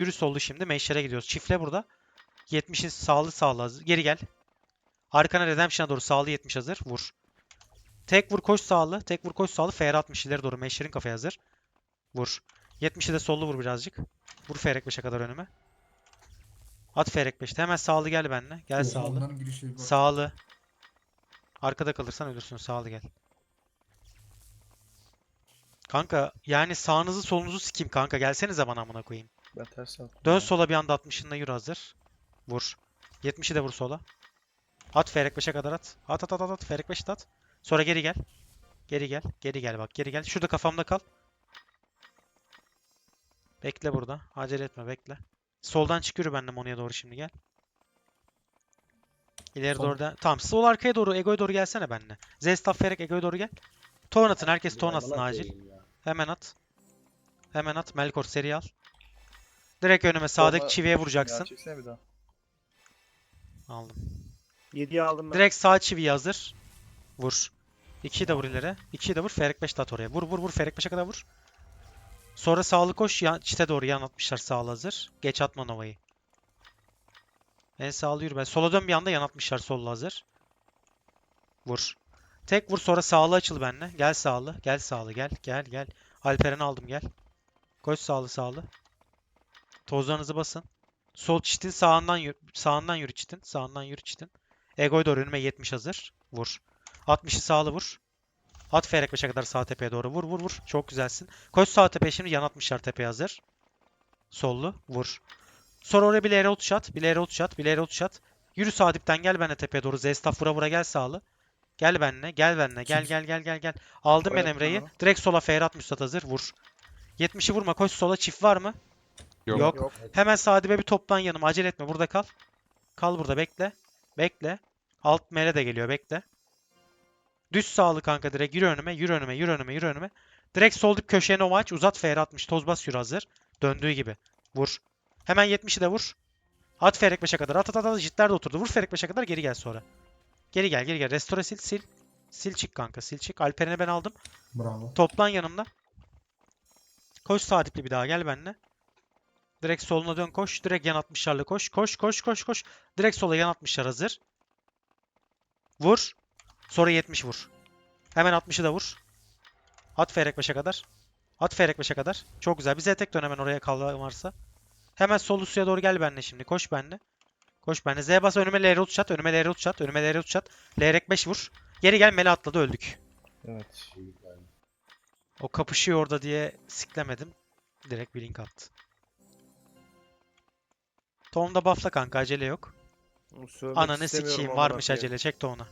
Yürü sollu şimdi. Meşlere gidiyoruz. Çifle burada. 70'in sağlı sağlı hazır. Geri gel. Arkana Redemption'a doğru sağlı 70 hazır. Vur. Tek vur koş sağlı. Tek vur koş sağlı. FR 60 ileri doğru. Meşlerin kafaya hazır. Vur. 70'i de sollu vur birazcık. Vur Ferek 5'e kadar önüme. At Ferek 5'te. Hemen sağlı gel benimle. Gel sağlı. Sağlı. Arkada kalırsan ölürsün. Sağlı gel. Kanka yani sağınızı solunuzu sikeyim kanka. Gelsenize bana amına koyayım. Ben ters attım. Dön ya. sola bir anda 60'ınla yürü hazır. Vur. 70'i de vur sola. At Ferek 5'e kadar at. At at at at. at. Ferek 5'te at. Sonra geri gel. Geri gel. Geri gel bak. Geri gel. Şurada kafamda kal. Bekle burada. Acele etme bekle. Soldan çık yürü benimle Monu'ya doğru şimdi gel. İleri Sol. doğru da. Tamam. Sol arkaya doğru. Ego'ya doğru gelsene benimle. Zestaf Ferek Ego'ya doğru gel. Ton atın. Herkes ton atsın acil. Hemen at. Hemen at. Melkor seri al. Direkt önüme sağdaki Solda- çiviye Ya vuracaksın. çeksene bir daha. Aldım. 7'yi aldım ben. Direkt sağ çiviyi hazır. Vur. 2'yi de vur ileri. 2'yi de vur. Ferek 5 de at oraya. Vur vur vur. Ferek 5'e kadar vur. Sonra sağlı koş. Yan, çite doğru yan atmışlar sağlı hazır. Geç atma Nova'yı. En sağlı yürü ben. Sola dön bir anda yan atmışlar sollu hazır. Vur. Tek vur sonra sağlı açıl benle. Gel sağlı. Gel sağlı. Gel. Gel gel. Alperen'i aldım gel. Koş sağlı sağlı. Tozlarınızı basın. Sol çitin sağından yürü, sağından yürü çitin. Sağından yürü çitin. Ego'ya doğru önüme 70 hazır. Vur. 60'ı sağlı vur. At Ferek 5'e kadar sağ tepeye doğru. Vur vur vur. Çok güzelsin. Koş sağ tepeye şimdi yan atmışlar tepeye hazır. Sollu. Vur. Sonra oraya bir LR tuş at. Bir LR tuş at. Bir LR tuş at. Yürü sağ dipten gel benle tepeye doğru. Zestaf vura vura gel sağlı. Gel benle. Gel benle. Gel gel gel gel gel. Aldım ben Emre'yi. Direkt sola Ferhat Müstat hazır. Vur. 70'i vurma. Koş sola. Çift var mı? Yok. Yok. Yok. Hemen Sadibe bir toplan yanıma. Acele etme. Burada kal. Kal burada. Bekle. Bekle. Alt mele de geliyor. Bekle. Düz sağlı kanka direkt. Yürü önüme. Yürü önüme. Yürü önüme. Yürü önüme. Direkt sol dip köşeye nova aç. Uzat FR 60. Toz bas yürü hazır. Döndüğü gibi. Vur. Hemen 70'i de vur. At Ferek 5'e kadar. At at at. at. Jitler de oturdu. Vur Ferek 5'e kadar. Geri gel sonra. Geri gel. Geri gel. Restore sil. Sil. Sil çık kanka. Sil çık. Alperen'i ben aldım. Bravo. Toplan yanımda. Koş sağ dipli bir daha gel benimle. Direkt soluna dön koş. Direkt yan 60'larla koş. Koş koş koş koş. Direkt sola yan 60'lar hazır. Vur. Sonra 70 vur. Hemen 60'ı da vur. At Ferek 5'e kadar. At Ferek 5'e kadar. Çok güzel. Bize tek dön hemen oraya kalan varsa. Hemen sol suya doğru gel benimle şimdi. Koş benimle. Koş benimle. Z bas önüme LR çat. Önüme LR çat. Önüme LR çat. LR 5 vur. Geri gel mele atladı öldük. Evet. O kapışıyor orada diye siklemedim. Direkt bir link attı. Tonda buffla kanka acele yok. Sövmek Ananı istemiyorum sikeyim amına varmış koyayım. acele çek tona.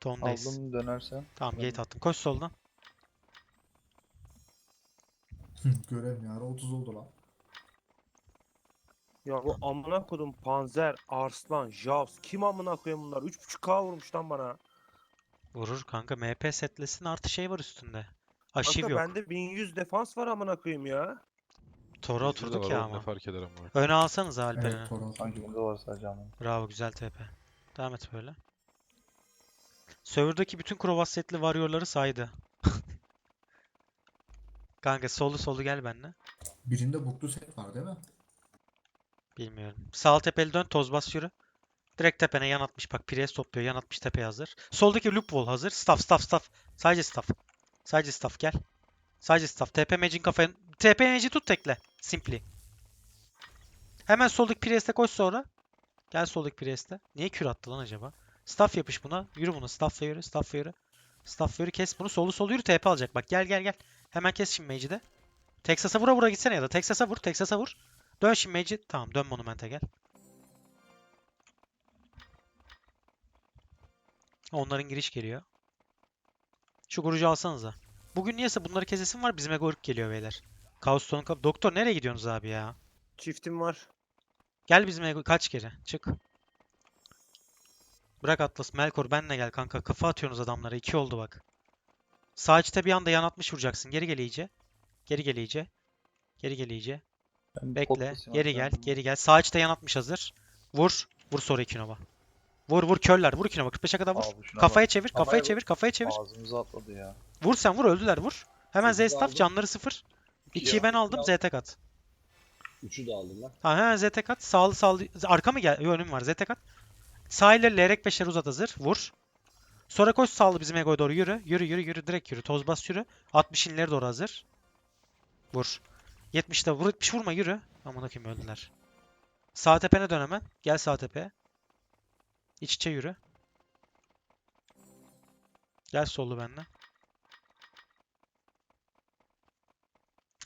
Tondayız. Aldım dönersen. Tamam Tamam. gate attım. Koş soldan. Görev ya. 30 oldu lan. Ya bu amına kodum Panzer, Arslan, Jaws kim amına koyayım bunlar? 3.5k vurmuş lan bana. Vurur kanka. MP setlesin artı şey var üstünde. Aşiv Kanka yok. bende 1100 defans var amına koyayım ya. Tora Bizde de oturduk var ya oğlum, Ne ama. fark eder ama. Öne alsanız Alperen'i. Evet Toronto. Sanki bunda var sadece ama. Bravo güzel TP. Devam et böyle. Server'daki bütün Krovas setli warrior'ları saydı. Kanka solu solu gel benimle. Birinde buklu set var değil mi? Bilmiyorum. Sağ tepeli dön toz bas yürü. Direkt tepene yan atmış. Bak Priest topluyor. Yan atmış tepeye hazır. Soldaki loop wall hazır. Staff staff staff. Sadece staff. Sadece staff gel. Sadece staff. TP Magic'in kafaya. TP Magic'i tut tekle. Simply. Hemen soldaki Priest'e koş sonra. Gel soldaki Priest'e. Niye kür attı lan acaba? Staff yapış buna. Yürü bunu. Staff'la yürü. Staff'la yürü. Staff'la yürü. Kes bunu. Solu solu yürü. TP alacak. Bak gel gel gel. Hemen kes şimdi Magic'i de. Texas'a vura vura gitsene ya da. Texas'a vur. Texas'a vur. Dön şimdi Magi. Tamam dön Monument'e gel. Onların giriş geliyor. Şu gurucu alsanıza. Bugün niyeyse bunları kesesim var. Bizim ego ırk geliyor beyler. Kaos Stone'un kap- Doktor nereye gidiyorsunuz abi ya? Çiftim var. Gel bizim ego kaç kere. Çık. Bırak Atlas. Melkor benle gel kanka. Kafa atıyorsunuz adamlara. İki oldu bak. Sağ içte bir anda yan atmış vuracaksın. Geri gel iyice. Geri gel iyice. Geri gel iyice. Ben Bekle. Geri gel. Geri gel. Sağ içte yan atmış hazır. Vur. Vur sonra iki nova. Vur vur körler. Vur iki nova. 45'e kadar vur. Abi Kafaya bak. çevir. Kafaya çevir. Kafaya çevir. Ağzımıza atladı ya. Vur sen vur. Öldüler vur. Hemen Z staff canları sıfır. İkiyi 2'yi ben aldım, aldım. aldım. Z tek at. Üçü de aldım lan. Ha, ha ZT kat. Sağlı sağlı. Arka mı gel? Yok önüm var. ZT kat. Sağ ile lerek 5'leri uzat hazır. Vur. Sonra koş sağlı bizim Ego'ya doğru yürü. Yürü yürü yürü direkt yürü. Toz bas yürü. 60 inleri doğru hazır. Vur. 70'de vur. 70 vurma yürü. Aman okuyayım öldüler. Sağ tepene dön hemen. Gel sağ tepeye. İç içe yürü. Gel sollu benimle.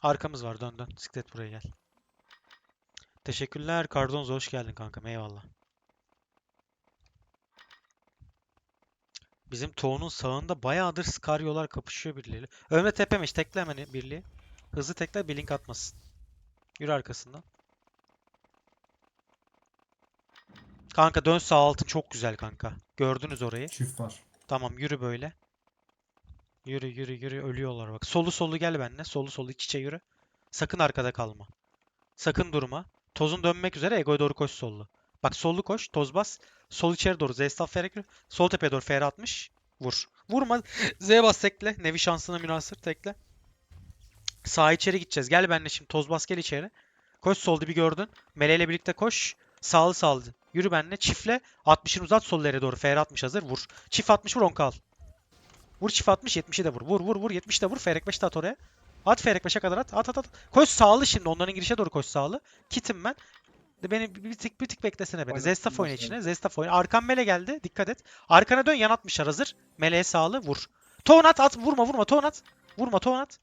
Arkamız var dön dön. Siklet buraya gel. Teşekkürler. Cardonzo hoş geldin kankam. Eyvallah. Bizim Toğ'un sağında bayağıdır Scario'lar kapışıyor birileriyle. Ömre tepemiş. Tekle hemen birliği. Hızlı tekle bir link atmasın. Yürü arkasından. Kanka dön sağ altın çok güzel kanka. Gördünüz orayı. Çift var. Tamam yürü böyle. Yürü yürü yürü ölüyorlar bak. Solu solu gel benimle. Solu solu iç içe yürü. Sakın arkada kalma. Sakın durma. Tozun dönmek üzere Ego'ya doğru koş sollu. Bak sollu koş. Toz bas. Sol içeri doğru. Z staff FR Sol tepeye doğru FR 60. Vur. Vurma. Z bas tekle. Nevi şansına münasır tekle. Sağ içeri gideceğiz. Gel benimle şimdi. Toz bas gel içeri. Koş sol dibi gördün. Meleğiyle birlikte koş. Sağlı sağlı. Yürü benimle. Çiftle. 60'ını uzat sol doğru. FR 60 hazır. Vur. Çift 60 vur 10 kal. Vur çift 60 70'i de vur. Vur vur vur 70 de vur. Ferek 5 de at oraya. At Ferek 5'e kadar at. At at at. Koş sağlı şimdi. Onların girişe doğru koş sağlı. Kitim ben. De beni bir tık bir tık beklesene beni. Zestaf oyna içine. Zestaf oyna. Arkan mele geldi. Dikkat et. Arkana dön yan atmışlar hazır. Meleğe sağlı vur. Ton at at. Vurma vurma ton at. Vurma ton at.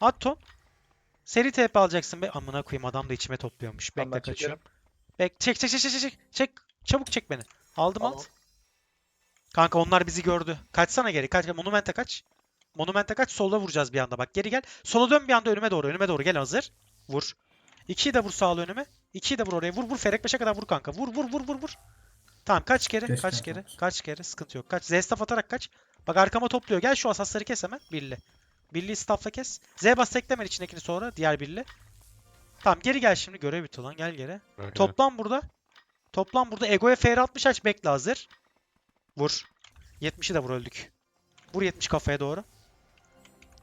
At ton. Seri TP alacaksın be. Amına koyayım adam da içime topluyormuş. Bekle kaçıyorum. Bek çek çek çek çek çek çek. Çek. Çabuk çek beni. Aldım Tamam. alt. Kanka onlar bizi gördü. Kaçsana geri. Kaç. Monumente kaç. Monumente kaç. Solda vuracağız bir anda. Bak geri gel. Sola dön bir anda önüme doğru. Önüme doğru. Gel hazır. Vur. 2'yi de vur sağlı önüme. 2'yi de vur oraya. Vur vur. Ferek 5'e kadar vur kanka. Vur vur vur vur vur. Tamam kaç kere? Geç kaç kere? kaç. Kaç kere? Sıkıntı yok. Kaç. Z staff atarak kaç. Bak arkama topluyor. Gel şu asasları kes hemen. Birli. Birli staffla kes. Z bas teklemen içindekini sonra. Diğer birli. Tamam geri gel şimdi. Görev bitti lan. Gel geri. Toplam burada. Toplam burada. Ego'ya FR 60 aç. Bekle hazır. Vur. 70'i de vur öldük. Vur 70 kafaya doğru.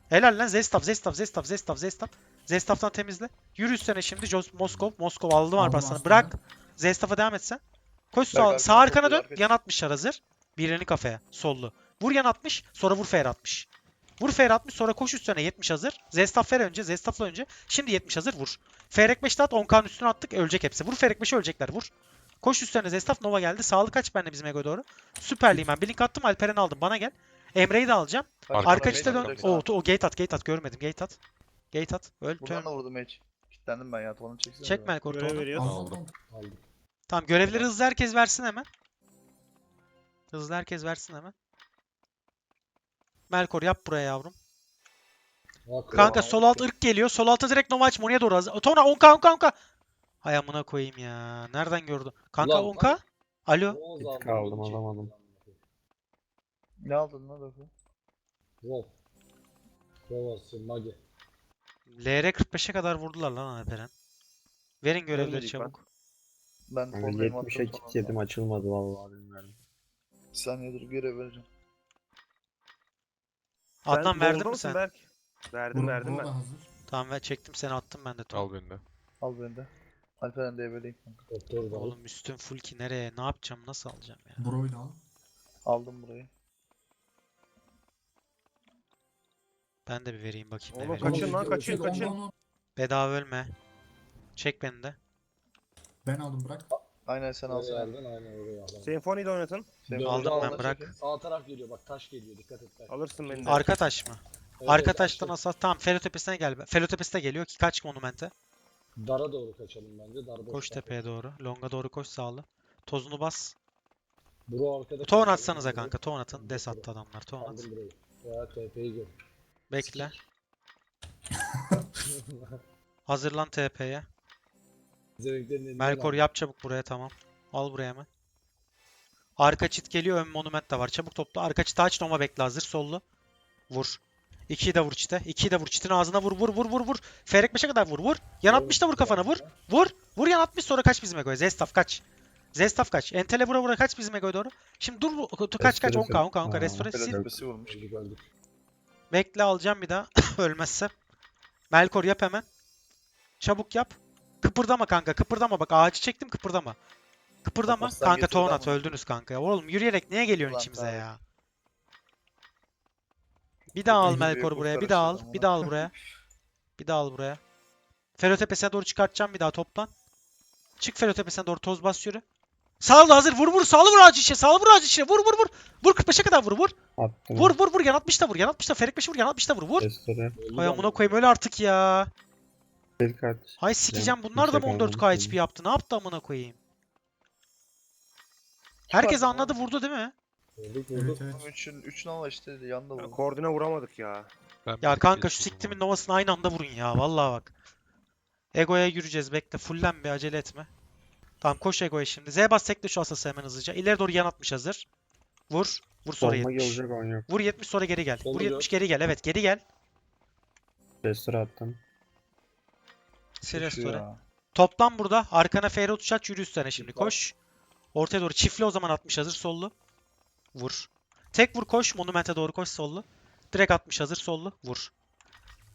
Helal lan Zestaf, Zestaf, Zestaf, Zestaf, Zestaf. Zestaf'tan temizle. Yürü üstüne şimdi. Jos Moskov, Moskov aldım aslında. Bırak. Zestaf'a devam et sen. Koş sağ, sağ arkana dön. Yan 60'lar hazır. Birini kafaya. Sollu. Vur yan 60. Sonra vur FR 60. Vur FR 60 sonra koş üstüne 70 hazır. Zestaf FR önce. Zestaf'la önce. Şimdi 70 hazır vur. FR 5'te at 10K'nın üstüne attık. Ölecek hepsi. Vur FR 5'e ölecekler. Vur. Koş üstlerine Zestaf Nova geldi. Sağlık kaç bende bizim Ego'ya doğru. Süperliyim ben. Bir link attım. Alperen aldım. Bana gel. Emre'yi de alacağım. Arka mage çite dön. O, o gate at, gate at. Görmedim. Gate at. Gate at. Öl. Buradan da vurdum mage. Kitlendim ben ya. Tuğanı çeksene. Çek Melkor Görev Tuğan'ı. veriyoruz. Aldım. Aldım. Tamam görevleri hızlı herkes versin hemen. Hızlı herkes versin hemen. Melkor yap buraya yavrum. Kanka sol alt ırk geliyor. Sol alta direkt Nova aç. Moni'ye doğru. Tona 10k 10k 10k. Hay amına koyayım ya. Nereden gördün? Kanka Ulan, 10k. Alo. Aldım, Kaldım alamadım. Ne aldın lan Doku? Wolf. Kovası, Magi. LR 45'e kadar vurdular lan Alperen. Verin görevleri ben. çabuk. Ben Kanka formdayım 70'e attım kit yedim açılmadı vallahi bilmiyorum. Bir saniye dur görev vereceğim. Adnan verdin mi sen? Berk? Verdim verdim ben. Tamam ver çektim seni attım ben de. Al beni de. Al beni de. Alperen de ebeleyim kanka. Doktor da. Oğlum üstün full ki nereye? Ne yapacağım? Nasıl alacağım ya? Bro'yu da al. Aldım burayı. Ben de bir vereyim bakayım ne Oğlum kaçın lan kaçın kaçın. Bedava ölme. Çek beni de. Ben aldım bırak. Aynen sen alsana. aldın, aynen oraya aldın. Senfoni'yi de oynatın. Sen Dördü Aldım ben, bırak. çekin. Sağ taraf geliyor bak taş geliyor dikkat et. Bak. Alırsın beni de. Arka taş mı? Evet, Arka evet, taştan asas. Tamam Felo tepesine gel. Felo tepesi de geliyor ki kaç monumente. Dara doğru kaçalım bence. Dar Koş tepeye doğru. Longa doğru koş sağlı. Tozunu bas. Bro arkada. Ton atsanıza kanka. Ton atın. Des attı adamlar. Ton at. Aldım burayı. Ya TP'yi gör. Bekle. Hazırlan TP'ye. Melkor yap çabuk buraya tamam. Al buraya hemen. Arka çit geliyor. Ön monument de var. Çabuk topla. Arka çiti aç. Noma bekle hazır. Sollu. Vur. 2'yi de vur çite. 2'yi de vur. Çitin ağzına vur vur vur vur vur. Ferek 5'e kadar vur vur. Yan 60 da vur kafana vur. Vur. Vur yan 60 sonra kaç bizim Ego'ya. Zestaf kaç. Zestaf kaç. Entele vura vura kaç bizim Ego'ya doğru. Şimdi dur bu- kaç kaç 10k 10k 10k Aa. restore sil. Bekle alacağım bir daha. Ölmezse. Melkor yap hemen. Çabuk yap. Kıpırdama kanka kıpırdama bak ağacı çektim kıpırdama. Kıpırdama. Kanka tohum at öldünüz kanka ya. Oğlum yürüyerek niye geliyorsun Ulan içimize ya? Bir daha al Melkor'u buraya. Bir daha al. Bir daha al buraya. Bir daha al buraya. Fero tepesine doğru çıkartacağım bir daha toplan. Çık Fero tepesine doğru toz bas yürü. Sağlı hazır. Vur vur. Sağlı vur ağacı içine. Sağlı vur ağacı içine. Vur vur vur. Vur 45'e kadar vur vur. Attım. Vur vur vur. Yan 60'ta vur. Yan 60'ta. Ferik 5'i vur. Yan 60'ta vur. Vur. Restore. Hay amına koyayım öyle artık ya. Bir kart. Hay sikeceğim bunlar da mı yüksek 14k olmadı HP yaptı? Ne yaptı amına koyayım? Herkes anladı vurdu değil mi? Vurduk Evet vurduk. evet. 3'ün 3 Nova işte yanda Ya, vurdu. koordine vuramadık ya. Ya kanka şu siktimin novasını aynı anda vurun ya. Vallahi bak. Ego'ya yürüyeceğiz bekle. Fullen bir acele etme. Tamam koş Ego'ya şimdi. Z bas tekle şu asası hemen hızlıca. İleri doğru yan atmış hazır. Vur. Vur sonra Solma 70. gelecek yok. Vur 70 sonra geri gel. Vur Solda 70 geri gel. Evet geri gel. Restore attım. Koşuyor restore. ya. Toplam burada. Arkana Ferro tuşat yürü üstüne şimdi. Koş. Ortaya doğru çiftle o zaman 60 hazır sollu. Vur. Tek vur koş. Monument'e doğru koş sollu. Direkt 60 hazır sollu. Vur.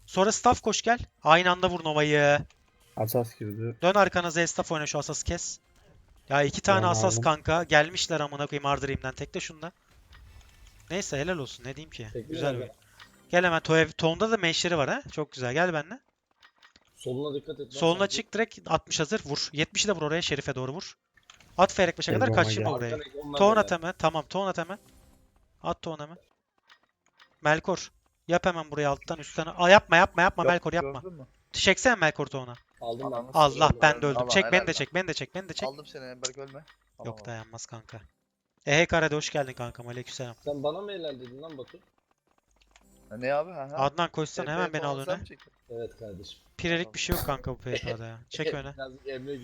Sonra staff koş gel. Aynı anda vur Nova'yı. Asas girdi. Dön arkana Z staff oyna şu asası kes. Ya iki tane Tamam, asas aldım. kanka. Gelmişler amına koyayım Ardream'den. Tekle şunda. Neyse helal olsun. Ne diyeyim ki. Tekle Güzel oyun. Gel hemen Toev. Tonda da meşleri var ha. Çok güzel. Gel benimle. Soluna dikkat et. lan Soluna çık direkt 60 hazır. Vur. 70'i de vur oraya. Şerife doğru vur. At Feyrek 5'e kadar Eyvallah, kaçırma gel. oraya. Ton at hemen. Tamam ton at hemen. At ton hemen. Melkor. Yap hemen buraya alttan üstten. Aa, yapma yapma yapma Yok, Melkor yapma. Gördün mü? Çeksene Melkor tona. Aldım. Ananı Allah ben de Öldü. öldüm. Allah, Çek beni de lan. çek beni de çek beni de çek. Aldım seni Berk ölme. Tamam, Yok dayanmaz kanka. Ehe Karade hoş geldin kankam. Aleykümselam. Sen bana mı helal dedin lan Batu? Ha, Ne abi? Ha, ha. Adnan koşsana hemen beni al öne. Evet kardeşim. Pirelik bir şey yok kanka bu PK'da ya. Çek öne. Biraz Emre gibi